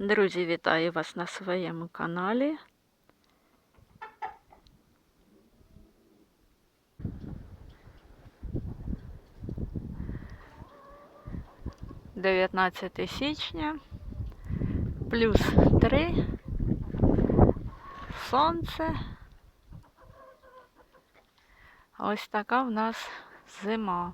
Друзі, вітаю вас на своєму каналі. Дев'ятнадцяте січня, плюс три, сонце. Ось така в нас зима.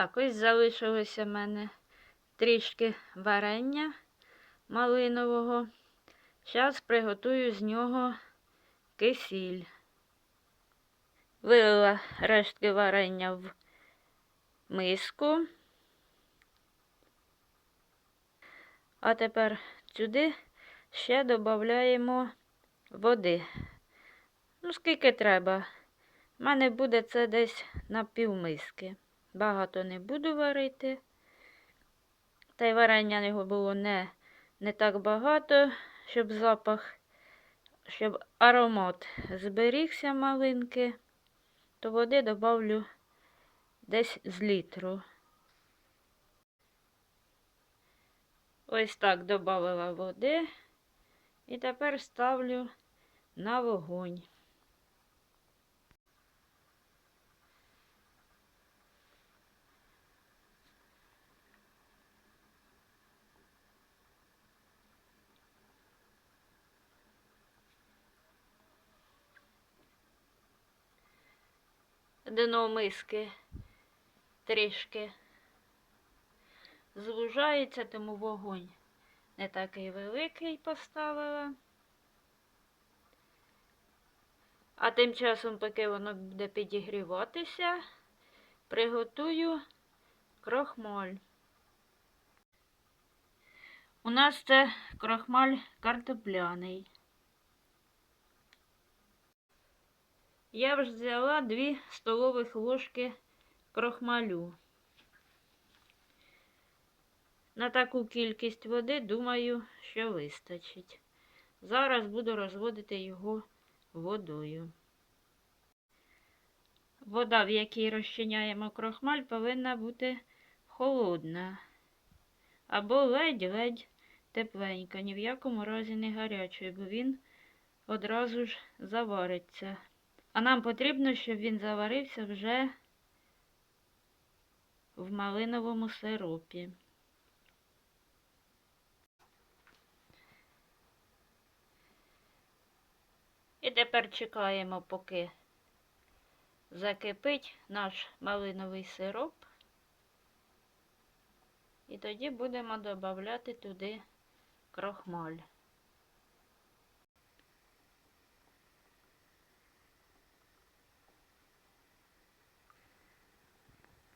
Так, ось залишилося в мене трішки варення малинового. Зараз приготую з нього кисіль. Вилила рештки варення в миску. А тепер сюди ще додаємо води. Ну, скільки треба. У мене буде це десь на півмиски. Багато не буду варити. Та й варення його було не, не так багато, щоб запах, щоб аромат зберігся малинки, то води добавлю десь з літру. Ось так додавила води і тепер ставлю на вогонь. Дно миски трішки звужається, тому вогонь не такий великий поставила. А тим часом, поки воно буде підігріватися, приготую крохмаль. У нас це крохмаль картопляний. Я вже взяла 2 столових ложки крохмалю. На таку кількість води, думаю, що вистачить. Зараз буду розводити його водою. Вода, в якій розчиняємо крохмаль, повинна бути холодна або ледь-ледь тепленька, ні в якому разі не гарячою, бо він одразу ж завариться. А нам потрібно, щоб він заварився вже в малиновому сиропі. І тепер чекаємо, поки закипить наш малиновий сироп. І тоді будемо додавати туди крохмаль.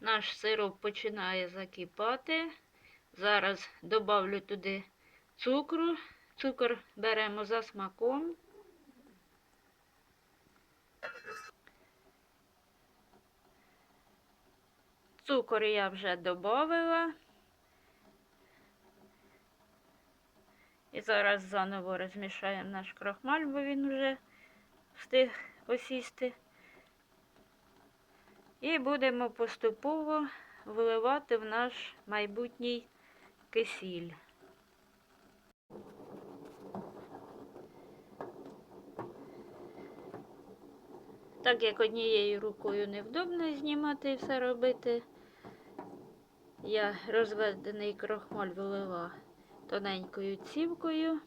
Наш сироп починає закипати. Зараз добавлю туди цукру. Цукор беремо за смаком. Цукор я вже додавила. І зараз заново розмішаємо наш крохмаль, бо він вже встиг осісти. І будемо поступово вливати в наш майбутній кисіль. Так як однією рукою невдобно знімати і все робити, я розведений крохмаль вилила тоненькою цівкою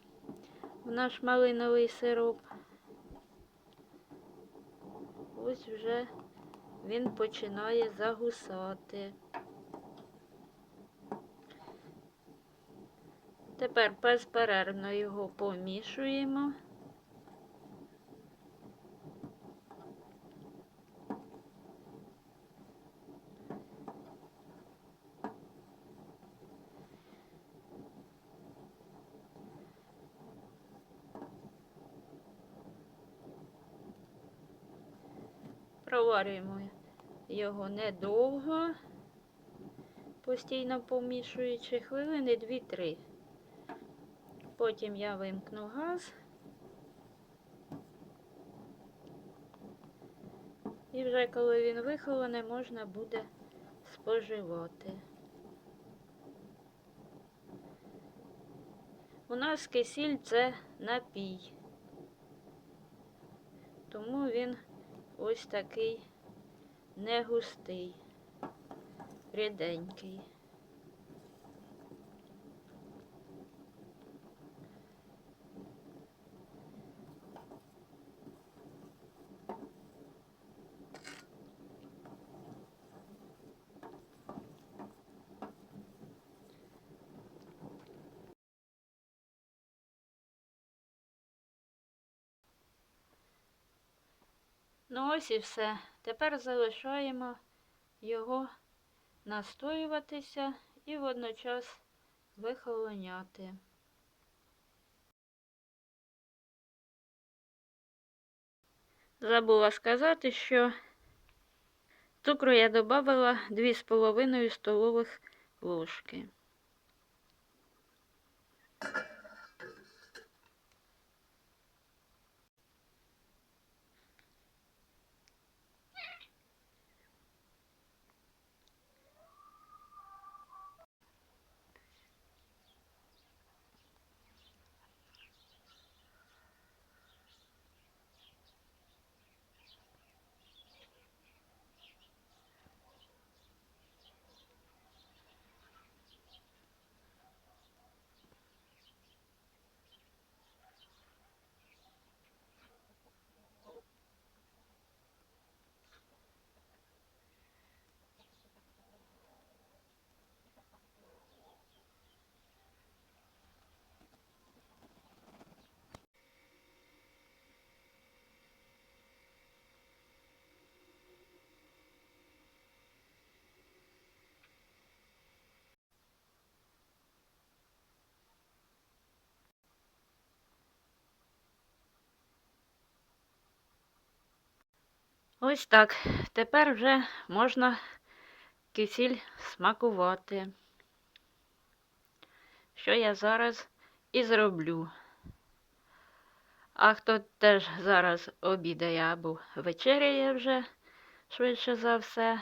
в наш малиновий сироп. Ось вже він починає загусати. Тепер безперервно його помішуємо. Проварюємо його недовго, постійно помішуючи хвилини 2-3. Потім я вимкну газ. І вже коли він вихолоне, можна буде споживати. У нас кисіль це напій. Тому він ось такий не густий, ріденький. Ну ось і все. Тепер залишаємо його настоюватися і водночас вихолоняти. Забула сказати, що цукру я додавала 2,5 столових ложки. Ось так. Тепер вже можна кисіль смакувати. Що я зараз і зроблю. А хто теж зараз обідає або вечеряє вже, швидше за все,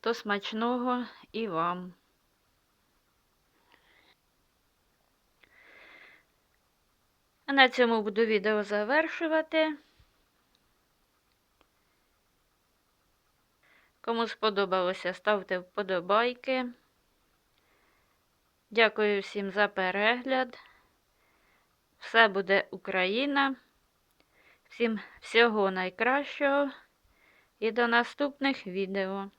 то смачного і вам. А на цьому буду відео завершувати. Кому сподобалося, ставте вподобайки. Дякую всім за перегляд. Все буде Україна. Всім всього найкращого і до наступних відео.